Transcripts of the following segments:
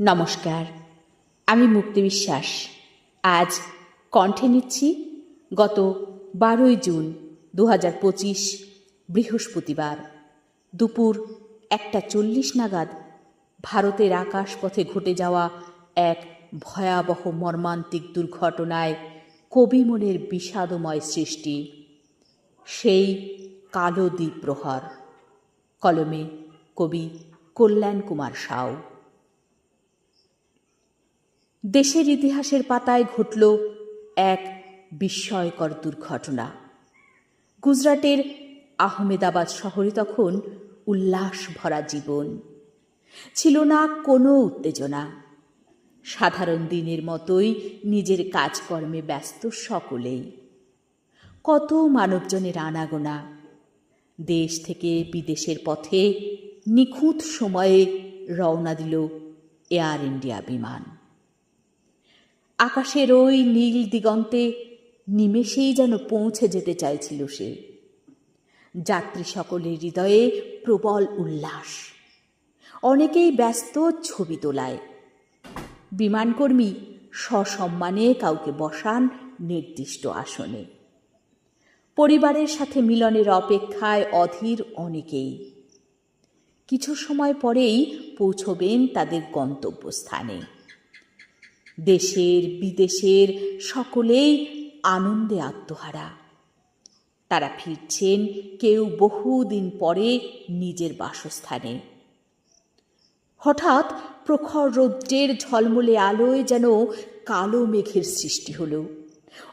নমস্কার, আমি মুক্তি বিশ্বাস। আজ কণ্ঠে নিচ্ছি গত বারোই জুন দু হাজার পঁচিশ বৃহস্পতিবার দুপুর একটা চল্লিশ নাগাদ ভারতের আকাশপথে ঘটে যাওয়া এক ভয়াবহ মর্মান্তিক দুর্ঘটনায় কবিমনের বিষাদময় সৃষ্টি। সেই কালো দ্বীপ প্রহর কলমে কবি কল্যাণ কুমার সাউ। দেশের ইতিহাসের পাতায় ঘটল এক বিস্ময়কর দুর্ঘটনা। গুজরাটের আহমেদাবাদ শহরে তখন উল্লাস ভরা জীবন। ছিল না কোনো উত্তেজনা। সাধারণ দিনের মতোই নিজের কাজকর্মে ব্যস্ত সকলেই। কত মানবজনের আনাগোনা। দেশ থেকে বিদেশের পথে নিখুঁত সময়ে রওনা দিল এয়ার ইন্ডিয়া বিমান। আকাশের ওই নীল দিগন্তে নিমেষেই যেন পৌঁছে যেতে চাইছিল সে। যাত্রী সকলের হৃদয়ে প্রবল উল্লাস। অনেকেই ব্যস্ত ছবি তোলায়। বিমানকর্মী সসম্মানে কাউকে বসান নির্দিষ্ট আসনে। পরিবারের সাথে মিলনের অপেক্ষায় অধীর অনেকেই। কিছু সময় পরেই পৌঁছবেন তাদের গন্তব্যস্থানে। দেশের বিদেশের সকলেই আনন্দে আত্মহারা। তারা ফিরছেন কেউ বহুদিন পরে নিজের বাসস্থানে। হঠাৎ প্রখর রৌদ্রের ঝলমলে আলোয় যেন কালো মেঘের সৃষ্টি হলো।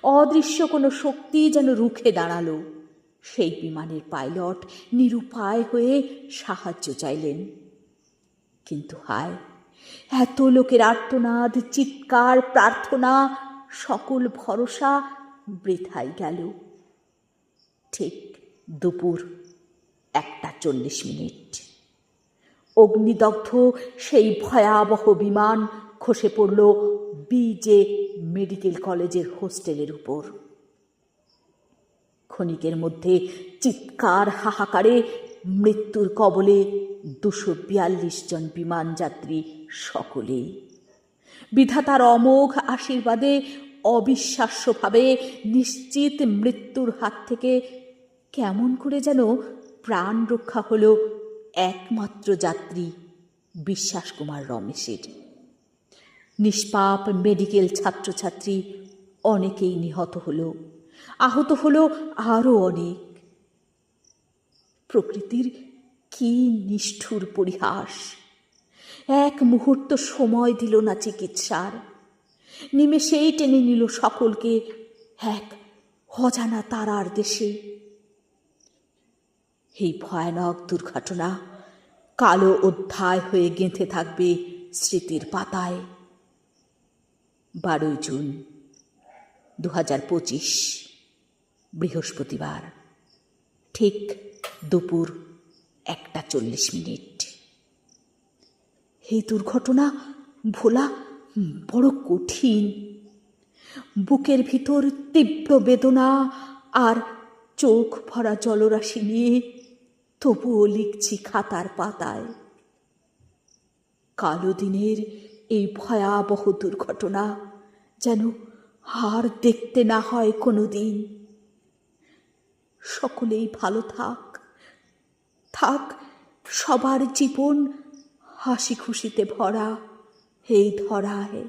অদৃশ্য কোনো শক্তি যেন রুখে দাঁড়াল। সেই বিমানের পাইলট নিরুপায় হয়ে সাহায্য চাইলেন। কিন্তু হায়! এত লোকের আর্তনাদ, চিৎকার, প্রার্থনা, সকল ভরসা বৃথাই গেল। ঠিক দুপুর একটা চল্লিশ মিনিট। অগ্নিদগ্ধ সেই ভয়াবহ বিমান খসে পড়ল বিজে মেডিকেল কলেজের হোস্টেলের উপর। ক্ষণিকের মধ্যে চিৎকার, হাহাকারে মৃত্যুর কবলে দুশো বিয়াল্লিশ জন বিমান যাত্রী সকলেই। বিধাতার অমোঘ আশীর্বাদে অবিশ্বাস্যভাবে নিশ্চিত মৃত্যুর হাত থেকে কেমন করে যেন প্রাণ রক্ষা হলো একমাত্র যাত্রী বিশ্বাস কুমার রমেশের। নিষ্পাপ মেডিকেল ছাত্রছাত্রী অনেকেই নিহত হলো, আহত হলো আরও অনেক। প্রকৃতির কি নিষ্ঠুর পরিহাস! এক মুহূর্ত সময় দিল না চিকিৎসার। নিমেষেই টেনে নিল সকলকে এক অজানা তারার দেশে। এই ভয়ানক দুর্ঘটনা কালো অধ্যায় হয়ে গেঁথে থাকবে স্মৃতির পাতায়। বারোই জুন দু হাজার পঁচিশ, বৃহস্পতিবার, ঠিক দুপুর একটা চল্লিশ মিনিট। এই দুর্ঘটনা ভোলা বড় কঠিন। বুকের ভিতর তীব্র বেদনা আর চোখ ভরা জলরাশি নিয়ে তবুও লিখছি খাতার পাতায়। কালো দিনের এই ভয়াবহ দুর্ঘটনা যেন আর দেখতে না হয় কোনো দিন সকলেই ভালো থাক থাক সবার জীবন হাসি খুশিতে ভরা এই ধরায়